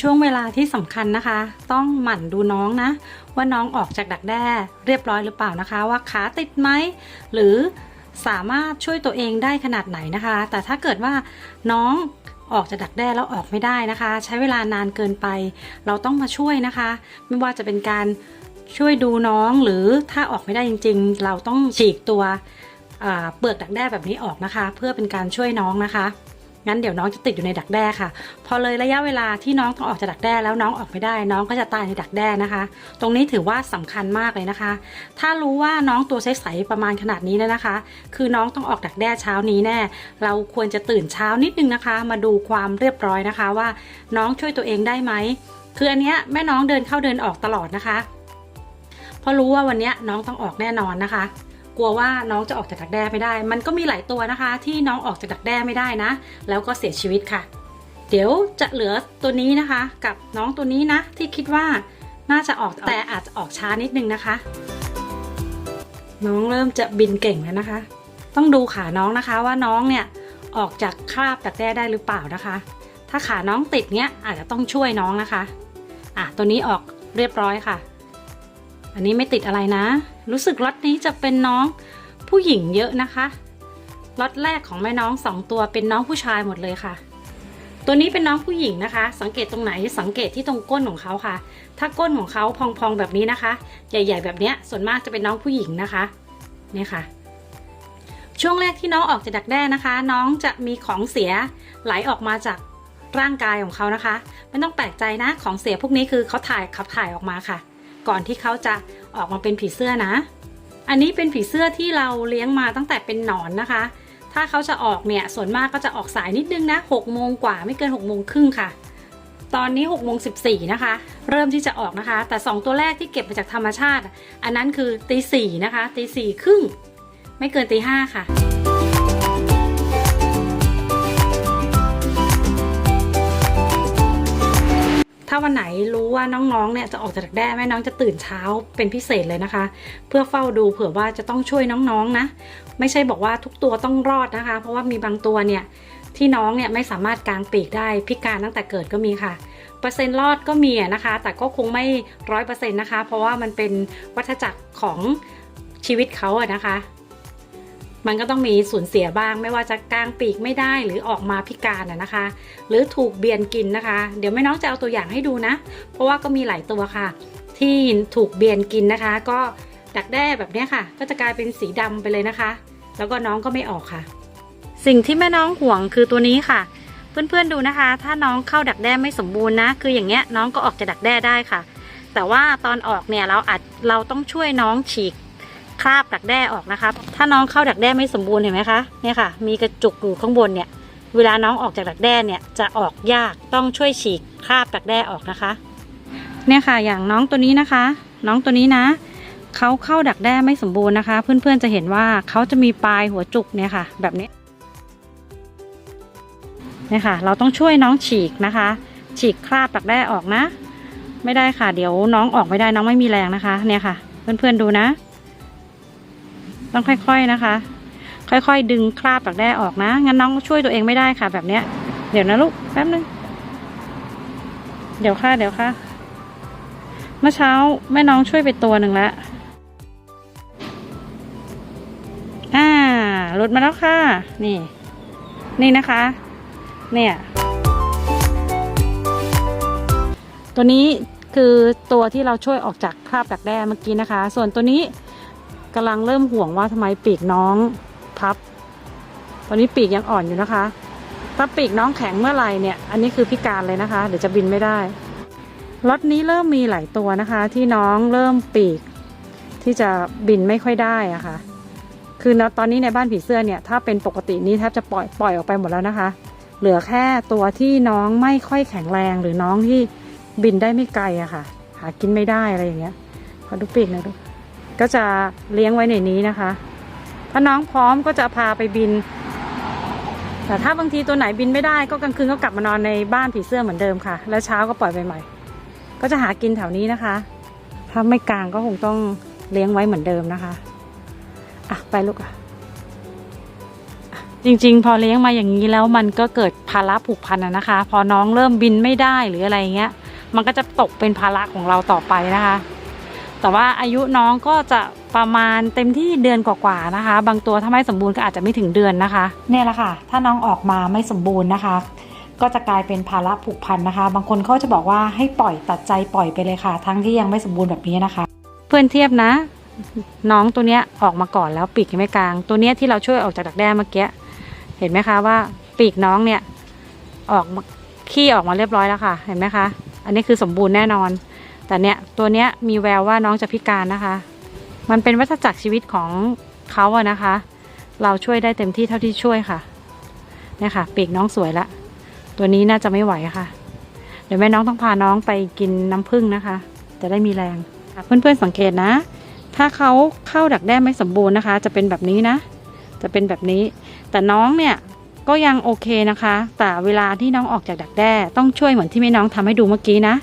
ช่วงเวลาที่สำคัญนะคะ ต้องหมั่นดูน้องนะ ว่าน้องออกจากดักแด้เรียบร้อยหรือเปล่านะคะ ว่าขาติดไหมหรือสามารถช่วยตัวเองได้ขนาดไหนนะคะ แต่ถ้าเกิดว่าน้องออกจากดักแด้แล้วออกไม่ได้นะคะ ใช้เวลานานเกินไป เราต้องมาช่วยนะคะ ไม่ว่าจะเป็นการช่วยดูน้องหรือถ้าออกไม่ได้จริง ๆ เราต้องฉีกตัวเปลือกดักแด้แบบนี้ออกนะคะ เพื่อเป็นการช่วยน้องนะคะ งั้นเดี๋ยวน้องจะติดอยู่ในดักแด้ค่ะ พอเลยระยะเวลาที่น้องต้องออกจากดักแด้แล้วน้องออกไม่ได้ น้องก็จะตายในดักแด้นะคะ ตรงนี้ถือว่าสำคัญมากเลยนะคะ ถ้ารู้ว่าน้องตัวใสๆประมาณขนาดนี้แล้วนะคะ คือน้องต้องออกดักแด้เช้านี้แน่ เราควรจะตื่นเช้านิดนึงนะคะ มาดูความเรียบร้อยนะคะว่า น้องช่วยตัวเองได้ไหมคืออันเนี้ยแม่น้องเดินเข้าเดินออกตลอดนะคะ เพราะรู้ว่าวันเนี้ยน้องต้องออกแน่นอนนะคะ กลัวว่าน้องจะออกจากดักแด้ไม่ได้ มันก็มีหลายตัวนะคะ ที่น้องออกจากดักแด้ไม่ได้นะ แล้วก็เสียชีวิตค่ะ เดี๋ยวจะเหลือตัวนี้นะคะ กับน้องตัวนี้นะ ที่คิดว่าน่าจะออกแต่อาจจะออกช้านิดนึงนะคะ น้องเริ่มจะบินเก่งแล้วนะคะ ต้องดูขาน้องนะคะว่าน้องเนี่ยออกจากคราบดักแด้ได้หรือเปล่านะคะ ถ้าขาน้องติดเนี้ยอาจจะต้องช่วยน้องนะคะ อะตัวนี้ออกเรียบร้อยค่ะ อันนี้ไม่ติดอะไรนะ รู้สึกล็อตนี้จะเป็นน้องผู้หญิงเยอะนะคะล็อตแรกของแม่น้องสองตัวเป็นน้องผู้ชายหมดเลยค่ะ ตัวนี้เป็นน้องผู้หญิงนะคะ สังเกตตรงไหนสังเกตที่ตรงก้นของเขาค่ะ ถ้าก้นของเขาพองๆแบบนี้นะคะ ใหญ่ ๆ แบบนี้ส่วนมากจะเป็นน้องผู้หญิงนะคะเนี่ยค่ะ ช่วงแรกที่น้องออกจากดักแด้นะคะ น้องจะมีของเสียไหลออกมาจากร่างกายของเขานะคะ ไม่ต้องแปลกใจนะของเสียพวกนี้คือเขาถ่ายขับถ่ายออกมาค่ะ ก่อนที่เขาจะออกมาเป็นผีเสื้อนะ อันนี้เป็นผีเสื้อที่เราเลี้ยงมาตั้งแต่เป็นหนอนนะคะ ถ้าเขาจะออกเนี่ยส่วนมากก็จะออกสายนิดนึงนะ6โมงกว่าไม่เกิน6โมงครึ่งค่ะ ตอนนี้6โมง14นะคะ เริ่มที่จะออกนะคะ แต่ 2 ตัวแรกที่เก็บมาจากธรรมชาติ อันนั้นคือตีสี่นะคะตีสี่ครึ่งไม่เกินตีห้าค่ะ ถ้าวันไหนรู้ว่าน้องๆเนี่ยจะออกจากแด้แม่น้องจะตื่นเช้าเป็นพิเศษเลยนะคะ เพื่อเฝ้าดูเผื่อว่าจะต้องช่วยน้องๆนะไม่ใช่บอกว่าทุกตัวต้องรอดนะคะ เพราะว่ามีบางตัวเนี่ยที่น้องเนี่ยไม่สามารถกางปีกได้พิการตั้งแต่เกิดก็มีค่ะเปอร์เซ็นต์รอดก็มีนะคะ แต่ก็คงไม่ร้อยเปอร์เซ็นต์นะคะ เพราะว่ามันเป็นวัฏจักรของชีวิตเขาอะนะคะ มันก็ต้องมีสูญเสียบ้าง ไม่ว่าจะกลางปีกไม่ได้หรือออกมาพิการนะคะ หรือถูกเบียนกินนะคะ เดี๋ยวแม่น้องจะเอาตัวอย่างให้ดูนะ เพราะว่าก็มีหลายตัวค่ะ ที่ถูกเบียนกินนะคะ ก็ดักแด้แบบนี้ค่ะ ก็จะกลายเป็นสีดำไปเลยนะคะ แล้วก็น้องก็ไม่ออกค่ะ สิ่งที่แม่น้องห่วงคือตัวนี้ค่ะ เพื่อนๆดูนะคะ ถ้าน้องเข้าดักแด้ไม่สมบูรณ์นะ คืออย่างเงี้ยน้องก็ออกจากดักแด้ได้ค่ะ แต่ว่าตอนออกเนี่ยเราอาจเราต้องช่วยน้องฉีก คราบดักแด้ออกนะคะ ถ้าน้องเข้าดักแด้ไม่สมบูรณ์เห็นไหมคะเนี่ยค่ะ มีกระจุกอยู่ข้างบนเนี่ย เวลาน้องออกจากดักแด้เนี่ยจะออกยากต้องช่วยฉีกคราบดักแด้ออกนะคะ เนี่ยค่ะ อย่างน้องตัวนี้นะคะ น้องตัวนี้นะเขาเข้าดักแด้ไม่สมบูรณ์นะคะ เพื่อนๆจะเห็นว่าเขาจะมีปลายหัวจุกเนี่ยค่ะ แบบนี้เนี่ยค่ะ เราต้องช่วยน้องฉีกนะคะ ฉีกคราบดักแด้ออกนะ ไม่ได้ค่ะ เดี๋ยวน้องออกไม่ได้น้องไม่มีแรงนะคะ เนี่ยค่ะ เพื่อนๆดูนะ ต้องค่อยๆนะคะ ค่อยๆ ดึงคราบดักแด้ออกนะ งั้นน้องช่วยตัวเองไม่ได้ค่ะ แบบเนี้ย เดี๋ยวนะลูกแป๊บนึง เดี๋ยวค่ะ เดี๋ยวค่ะ เมื่อเช้าแม่น้องช่วยไปตัวหนึ่งแล้วอ่าหลุดมาแล้วค่ะ นี่ นี่นะคะ เนี่ยตัวนี้คือตัวที่เราช่วยออกจากคราบดักแด้เมื่อกี้นะคะ ส่วนตัวนี้ กำลังเริ่มห่วงว่าทำไมปีกน้องพับ ตอนนี้ปีกยังอ่อนอยู่นะคะ ถ้าปีกน้องแข็งเมื่อไหร่เนี่ย อันนี้คือพิการเลยนะคะ เดี๋ยวจะบินไม่ได้ล็อตนี้เริ่มมีหลายตัวนะคะ ที่น้องเริ่มปีก ที่จะบินไม่ค่อยได้อะค่ะ คือตอนนี้ในบ้านผีเสื้อเนี่ย ถ้าเป็นปกตินี้แทบจะปล่อยปล่อยออกไปหมดแล้วนะคะ เหลือแค่ตัวที่น้องไม่ค่อยแข็งแรงหรือน้องที่บินได้ไม่ไกลอะค่ะ หากินไม่ได้อะไรอย่างเงี้ย ขอดูปีกหน่อยดู ก็จะเลี้ยงไว้ในนี้นะคะ ถ้าน้องพร้อมก็จะพาไปบิน แต่ถ้าบางทีตัวไหนบินไม่ได้ก็กลางคืนก็กลับมานอนในบ้านผีเสื้อเหมือนเดิมค่ะ แล้วเช้าก็ปล่อยไปใหม่ ก็จะหากินแถวนี้นะคะ ถ้าไม่กลางก็คงต้องเลี้ยงไว้เหมือนเดิมนะคะ อะไปลูกอะจริงๆ พอเลี้ยงมาอย่างนี้แล้วมันก็เกิดภาระผูกพันอะนะคะ พอน้องเริ่มบินไม่ได้หรืออะไรเงี้ย มันก็จะตกเป็นภาระของเราต่อไปนะคะ แต่ว่าอายุน้องก็จะประมาณเต็มที่เดือนกว่าๆนะคะ บางตัวถ้าไม่สมบูรณ์ก็อาจจะไม่ถึงเดือนนะคะ เนี่ยแหละค่ะ ถ้าน้องออกมาไม่สมบูรณ์นะคะ ก็จะกลายเป็นภาระผูกพันนะคะ บางคนเขาจะบอกว่าให้ปล่อยตัดใจปล่อยไปเลยค่ะ ทั้งที่ยังไม่สมบูรณ์แบบนี้นะคะ เพื่อนเทียบนะ น้องตัวเนี้ยออกมาก่อนแล้วปีกยังไม่กลาง ตัวเนี้ยที่เราช่วยออกจากดักแด้เมื่อกี้เห็นไหมคะว่าปีกน้องเนี่ยออกมาขี้ออกมาเรียบร้อยแล้วค่ะ เห็นไหมคะ อันนี้คือสมบูรณ์แน่นอน แต่เนี่ยตัวเนี้ยมีแววว่าน้องจะพิการนะคะ มันเป็นวัฏจักรชีวิตของเขาอะนะคะ เราช่วยได้เต็มที่เท่าที่ช่วยค่ะเนี่ยค่ะปีกน้องสวยละ ตัวนี้น่าจะไม่ไหวค่ะ เดี๋ยวแม่น้องต้องพาน้องไปกินน้ำผึ้งนะคะ จะได้มีแรงเพื่อนๆสังเกตนะ ถ้าเขาเข้าดักแด้ไม่สมบูรณ์นะคะ จะเป็นแบบนี้นะ จะเป็นแบบนี้ แต่น้องเนี่ยก็ยังโอเคนะคะ แต่เวลาที่น้องออกจากดักแด้ต้องช่วยเหมือนที่แม่น้องทำให้ดูเมื่อกี้นะ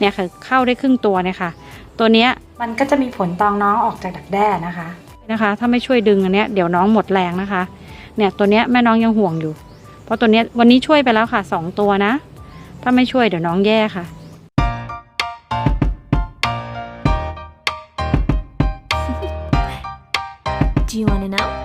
เนี่ยคือเข้าได้ครึ่งตัวเนี่ยค่ะ ตัวเนี้ยมันก็จะมีผลตองน้องออกจากดักแด้นะคะนะคะ ถ้าไม่ช่วยดึงอันเนี้ยเดี๋ยวน้องหมดแรงนะคะ เนี่ยตัวเนี้ยแม่น้องยังห่วงอยู่ เพราะตัวเนี้ยวันนี้ช่วยไปแล้วค่ะสองตัวนะ ถ้าไม่ช่วยเดี๋ยวน้องแย่ค่ะ Do you want to know?